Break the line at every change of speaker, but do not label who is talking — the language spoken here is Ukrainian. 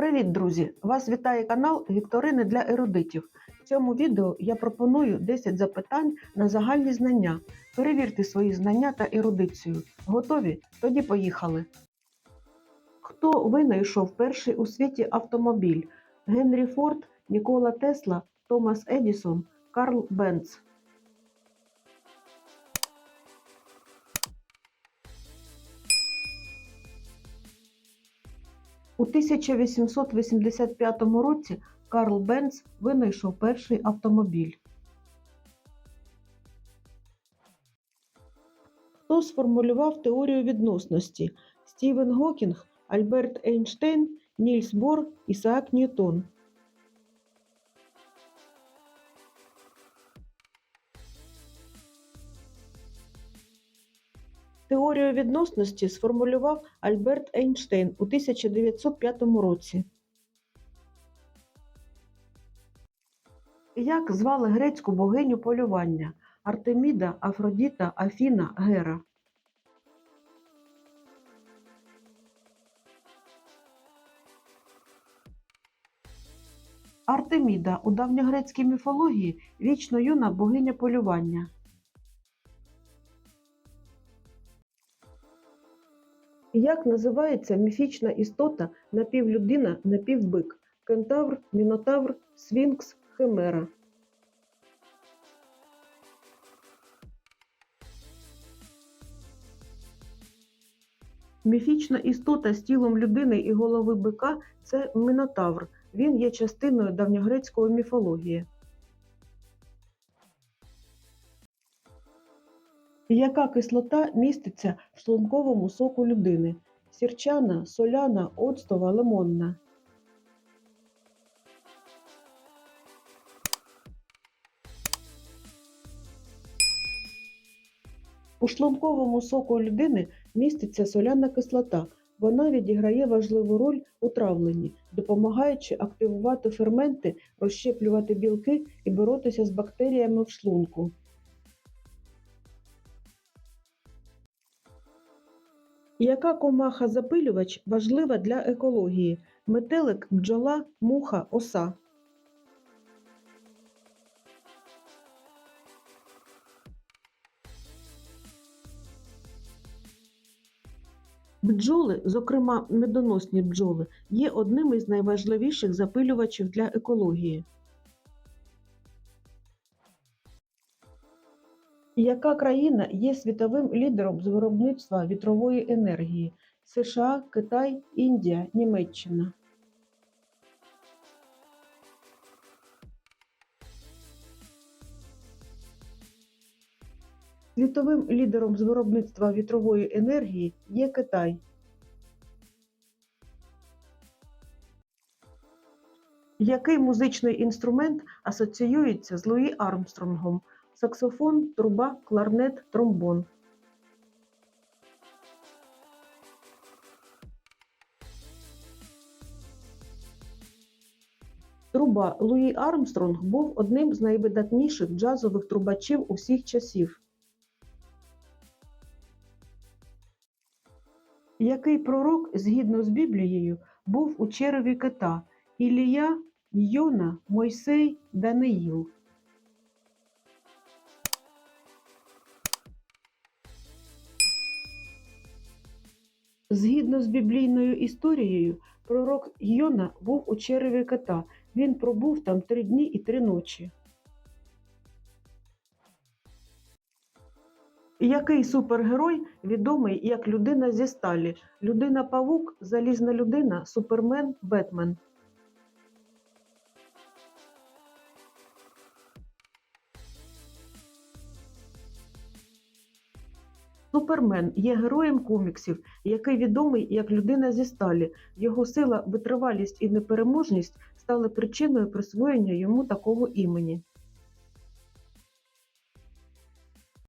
Привіт, друзі! Вас вітає канал Вікторини для ерудитів. В цьому відео я пропоную 10 запитань на загальні знання. Перевірте свої знання та ерудицію. Готові? Тоді поїхали. Хто винайшов перший у світі автомобіль? Генрі Форд, Нікола Тесла, Томас Едісон, Карл Бенц. У 1885 році Карл Бенц винайшов перший автомобіль. Хто сформулював теорію відносності? Стівен Гокінг, Альберт Ейнштейн, Нільс Бор, Ісаак Ньютон. Теорію відносності сформулював Альберт Ейнштейн у 1905 році. Як звали грецьку богиню полювання? Артеміда, Афродіта, Афіна, Гера. Артеміда у давньогрецькій міфології вічно юна богиня полювання. Як називається міфічна істота напівлюдина, напівбик? Кентавр, мінотавр, сфінкс, химера. Міфічна істота з тілом людини і голови бика це мінотавр. Він є частиною давньогрецької міфології. Яка кислота міститься в шлунковому соку людини? Сірчана, соляна, оцтова, лимонна. У шлунковому соку людини міститься соляна кислота. Вона відіграє важливу роль у травленні, допомагаючи активувати ферменти, розщеплювати білки і боротися з бактеріями в шлунку. Яка комаха-запилювач важлива для екології? Метелик, бджола, муха, оса. Бджоли, зокрема медоносні бджоли, є одним із найважливіших запилювачів для екології. Яка країна є світовим лідером з виробництва вітрової енергії? США, Китай, Індія, Німеччина. Світовим лідером з виробництва вітрової енергії є Китай. Який музичний інструмент асоціюється з Луї Армстронгом? Саксофон, труба, кларнет, тромбон. Труба Луї Армстронг був одним з найвидатніших джазових трубачів усіх часів. Який пророк, згідно з Біблією, був у череві кита? Ілія, Йона, Мойсей, Даниїл. Згідно з біблійною історією, пророк Йона був у череві кота. Він пробув там три дні і три ночі. Який супергерой відомий як людина зі сталі? Людина Павук, Залізна людина, Супермен, Бетмен. Супермен є героєм коміксів, який відомий як людина зі сталі. Його сила, витривалість і непереможність стали причиною присвоєння йому такого імені.